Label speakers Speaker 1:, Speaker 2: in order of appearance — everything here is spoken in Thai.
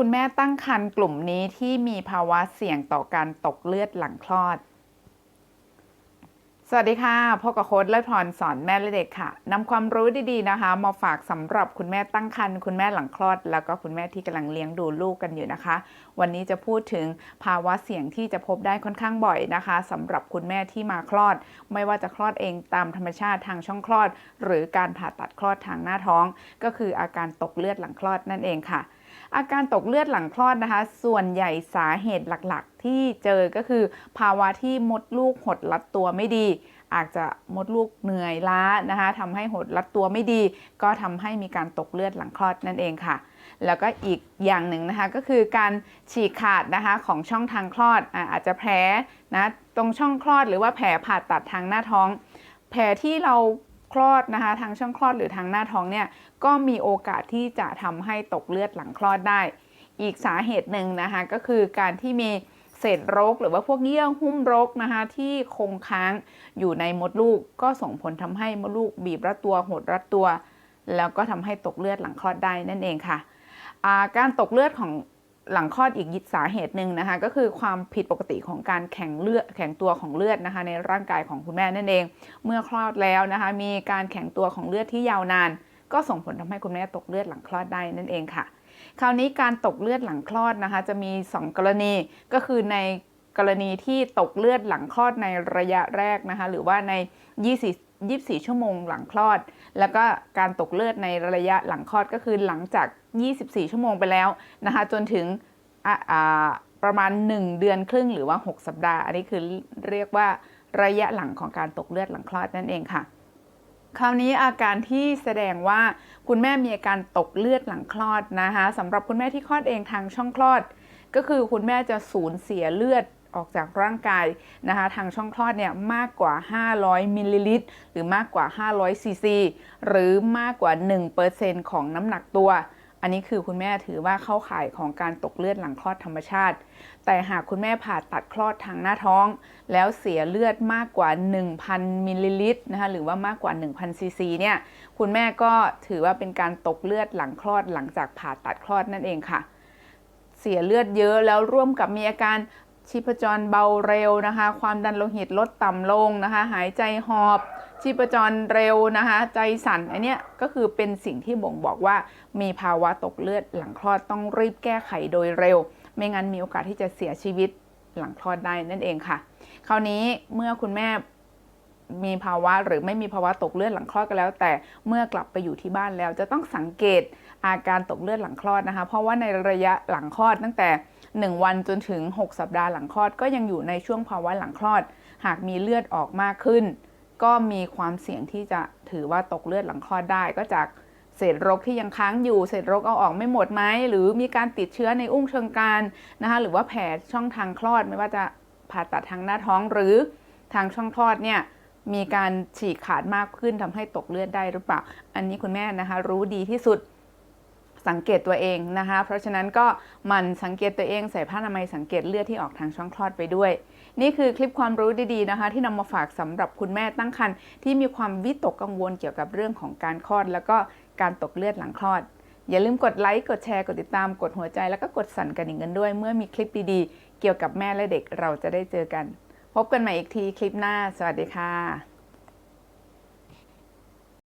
Speaker 1: คุณแม่ตั้งครรภ์กลุ่มนี้ที่มีภาวะเสี่ยงต่อการตกเลือดหลังคลอด สวัสดีค่ะพบกับโค้ดเลิศพรสอนแม่และเด็กค่ะนำความรู้ดีๆนะคะ มาฝากสำหรับคุณแม่ตั้งครรภ์คุณแม่หลังคลอด แล้วก็คุณแม่ที่กำลังเลี้ยงดูลูกกันอยู่นะคะ วันนี้จะพูดถึงภาวะเสี่ยงที่จะพบได้ค่อนข้างบ่อยนะคะสำหรับคุณแม่ที่มาคลอด ไม่ว่าจะคลอดเองตามธรรมชาติทางช่องคลอด หรือการผ่าตัดคลอดทางหน้าท้อง ก็คืออาการตกเลือดหลังคลอดนั่นเองค่ะ อาการตกเลือดหลังคลอดนะคะ ส่วนใหญ่สาเหตุหลักๆ ที่เจอก็คือ ภาวะที่มดลูกหดรัดตัวไม่ดี อาจจะมดลูกเหนื่อยล้านะคะทำให้หดรัดตัวไม่ดี ก็ทำให้มีการตกเลือดหลังคลอดนั่นเองค่ะแล้วก็อีกอย่างหนึ่งนะคะก็คือการฉีกขาดนะคะของช่องทางคลอดอาอาจจะแผลนะตรงช่องคลอดหรือว่าแผลผ่าตัดทางหน้าท้อง แผลที่เรา คลอดนะคะทางช่องคลอดหรือทางหน้าท้องเนี่ยก็มีโอกาสที่จะทำให้ตกเลือดหลังคลอดได้ อีกสาเหตุหนึ่งนะคะก็คือการที่มีเศษรกหรือว่าพวกเยื่อหุ้มรกนะคะที่คงค้างอยู่ในมดลูก ก็ส่งผลทำให้มดลูกบีบรัดตัวหดรัดตัว แล้วก็ทำให้ตกเลือดหลังคลอดได้นั่นเองค่ะาการตกเลือดของ หลังคลอดอีกสาเหตุหนึ่งนะคะ ก็คือความผิดปกติของการแข็งเลือดแข็งตัวของเลือดนะคะ ในร่างกายของคุณแม่นั่นเอง เมื่อคลอดแล้วนะคะ มีการแข็งตัวของเลือดที่ยาวนาน ก็ส่งผลทำให้คุณแม่ตกเลือดหลังคลอดได้นั่นเองค่ะ คราวนี้การตกเลือดหลังคลอดนะคะ จะมี 2 กรณีก็คือในกรณีที่ตกเลือดหลังคลอดในระยะแรกนะคะ หรือว่าใน 20 24 ชั่วโมงหลังคลอด แล้วก็การตกเลือดในระยะหลังคลอดก็คือหลังจาก 24 ชั่วโมงไปแล้วนะคะ จนถึงอะอ่าประมาณ 1 เดือนครึ่งหรือว่า 6 สัปดาห์ อันนี้คือเรียกว่าระยะหลังของการตกเลือดหลังคลอดนั่นเองค่ะ คราวนี้อาการที่แสดงว่าคุณแม่มีอาการตกเลือดหลังคลอดนะคะสำหรับคุณแม่ที่คลอดเองทางช่องคลอด ก็คือคุณแม่จะสูญเสียเลือด ออกจากร่างกายนะคะทางช่องคลอดเนี่ยมากกว่า 500มิลลิลิตรหรือมากกว่า 500ซีซีหรือมากกว่า 1%ของน้ำหนักตัว อันนี้คือคุณแม่ถือว่าเข้าข่ายของการตกเลือดหลังคลอดธรรมชาติ แต่หากคุณแม่ผ่าตัดคลอดทางหน้าท้อง แล้วเสียเลือดมากกว่า 1,000มิลลิลิตรนะคะหรือว่ามากกว่า 1,000ซีซีเนี่ยคุณแม่ก็ถือว่าเป็นการตกเลือดหลังคลอดหลังจากผ่าตัดคลอดนั่นเองค่ะเสียเลือดเยอะแล้วร่วมกับมีอาการ ชีพจรเบาเร็วนะคะ ความดันโลหิตลดต่ำลงนะคะ หายใจหอบ ชีพจรเร็วนะคะ ใจสั่นอันเนี้ยก็คือเป็นสิ่งที่บ่งบอกว่ามีภาวะตกเลือดหลังคลอดต้องรีบแก้ไขโดยเร็ว ไม่งั้นมีโอกาสที่จะเสียชีวิตหลังคลอดได้นั่นเองค่ะ คราวนี้เมื่อคุณแม่มีภาวะหรือไม่มีภาวะตกเลือดหลังคลอดก็แล้ว แต่เมื่อกลับไปอยู่ที่บ้านแล้วจะต้องสังเกตอาการตกเลือดหลังคลอดนะคะ เพราะว่าในระยะหลังคลอดตั้งแต่ 1 วันจนถึง 6 สัปดาห์หลังคลอด ก็ยังอยู่ในช่วงภาวะหลังคลอด หากมีเลือดออกมากขึ้น ก็มีความเสี่ยงที่จะถือว่าตกเลือดหลังคลอดได้ ก็จากเศษรกที่ยังค้างอยู่เศษรกเอาออกไม่หมดไหมหรือมีการติดเชื้อในอุ้งเชิงกรานนะคะหรือว่าแผลช่องทางคลอดไม่ว่าจะผ่าตัดทางหน้าท้องหรือทางช่องคลอดเนี่ยมีการฉีกขาดมากขึ้นทำให้ตกเลือดได้หรือเปล่า อันนี้คุณแม่นะคะรู้ดีที่สุด สังเกตตัวเองนะคะ เพราะฉะนั้นก็มันสังเกตตัวเองใส่ผ้าอนามัยสังเกตเลือดที่ออกทางช่องคลอดไปด้วย นี่คือคลิปความรู้ดีๆนะคะ ที่นำมาฝากสำหรับคุณแม่ตั้งครรภ์ที่มีความวิตกกังวลเกี่ยวกับเรื่องของการคลอด แล้วก็การตกเลือดหลังคลอด อย่าลืมกดไลค์กดแชร์กดติดตามกดหัวใจ แล้วก็กดสั่นกระดิ่งกันด้วย เมื่อมีคลิปดีๆ เกี่ยวกับแม่และเด็กเราจะได้เจอกัน พบกันใหม่อีกทีคลิปหน้า สวัสดีค่ะ